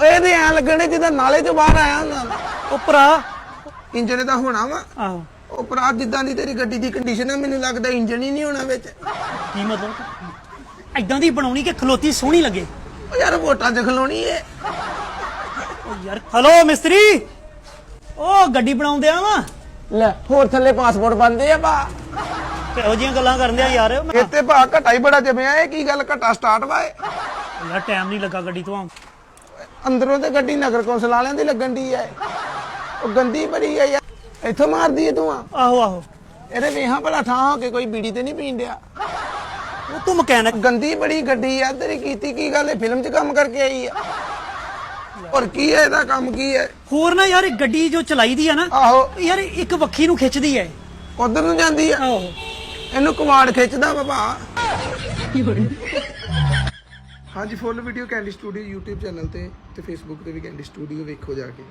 ਤੇ ਐ ਲੱਗਣੇ ਜਿੱਦਾਂ ਨਾਲੇ ਚੋਂ ਬਾਹਰ ਆਇਆ ਹੁੰਦਾ। ਉਹ ਭਰਾ। ਇੰਜਣ ਦਾ ਹੋਣਾ ਵਾ। ਆਹੋ। ਉਹ ਭਰਾ ਜਿੱਦਾਂ ਦੀ ਤੇਰੀ ਗੱਡੀ ਦੀ ਕੰਡੀਸ਼ਨ ਹੈ ਮੈਨੂੰ ਲੱਗਦਾ ਇੰਜਣ ਹੀ ਨਹੀਂ ਹੋਣਾ ਵਿੱਚ। ਕੀ ਮਤਲਬ? ਐਦਾਂ ਦੀ ਬਣਾਉਣੀ ਕਿ ਖਲੋਤੀ ਸੋਹਣੀ ਲੱਗੇ। ਓ ਯਾਰ ਵੋਟਾਂ 'ਚ ਖਲੋਣੀ ਏ। ਉਹ ਯਾਰ ਹਲੋ ਮਿਸਤਰੀ। ਉਹ ਗੱਡੀ ਬਣਾਉਂਦੇ ਆ ਵਾ ਲੈ ਹੋਰ ਥੱਲੇ ਪਾਸਪੋਰਟ ਬੰਦੇ ਆ ਬਾ ਕਿਹੋ ਜੀਆਂ ਗੱਲਾਂ ਕਰਦੇ ਆ ਯਾਰ। ਇੱਥੇ ਭਾ ਘਟਾ ਹੀ ਬੜਾ ਜਮਿਆ ਇਹ ਕੀ ਗੱਲ ਘਟਾ ਸਟਾਰਟ ਵਾ ਇਹ? ਯਾਰ ਟਾਈਮ ਨਹੀਂ ਲੱਗਾ ਗੱਡੀ ਤੋਂ ਅੰਦਰੋਂ ਤੇ ਗੱਡੀ ਨਗਰ ਕੌਂਸਲ ਵਾਲਿਆਂ ਦੀ ਲੱਗਣ ਦੀ ਐ। ਉਹ ਗੰਦੀ ਬੜੀ ਐ ਯਾਰ। ਇੱਥੋਂ ਮਾਰਦੀ ਏ ਤੂੰ ਆ। ਆਹੋ ਆਹੋ। ਇਹਦੇ ਵੇਹਾਂ ਭਲਾ ਠਾਂ ਹੋ ਕੇ ਕੋਈ ਬੀੜੀ ਤੇ ਨਹੀਂ ਪੀਣ ਡਿਆ। ਉਹ ਤੂੰ ਮਕੈਨਿਕ ਗੰਦੀ ਬੜੀ ਗੱਡੀ ਆ ਤੇਰੀ ਕੀਤੀ ਕੀ ਗੱਲ ਹੈ ਫਿਲਮ 'ਚ ਕੰਮ ਕਰਕੇ ਆਈ ਆ ਔਰ ਕੀ ਹੈ ਇਹਦਾ ਕੰਮ ਕੀ ਹੈ ਹੋਰ ਨਾ ਯਾਰ ਇਹ ਗੱਡੀ ਜੋ ਚਲਾਈ ਦੀ ਆ ਨਾ ਆਹੋ। ਯਾਰ ਇੱਕ ਵੱਖੀ ਨੂੰ ਖਿੱਚਦੀ ਐ। ਉਧਰ ਨੂੰ ਜਾਂਦੀ ਆ ਆਹੋ। ਇਹਨੂੰ ਕੁਵਾੜ ਖਿੱਚਦਾ ਬਾਬਾ ਹਾਂਜੀ full video candy studio YouTube channel ਤੇ ਤੇ Facebook ਤੇ ਵੀ ਕੈਂਡੀ ਸਟੂਡੀਓ ਵੇਖੋ ਜਾ ਕੇ।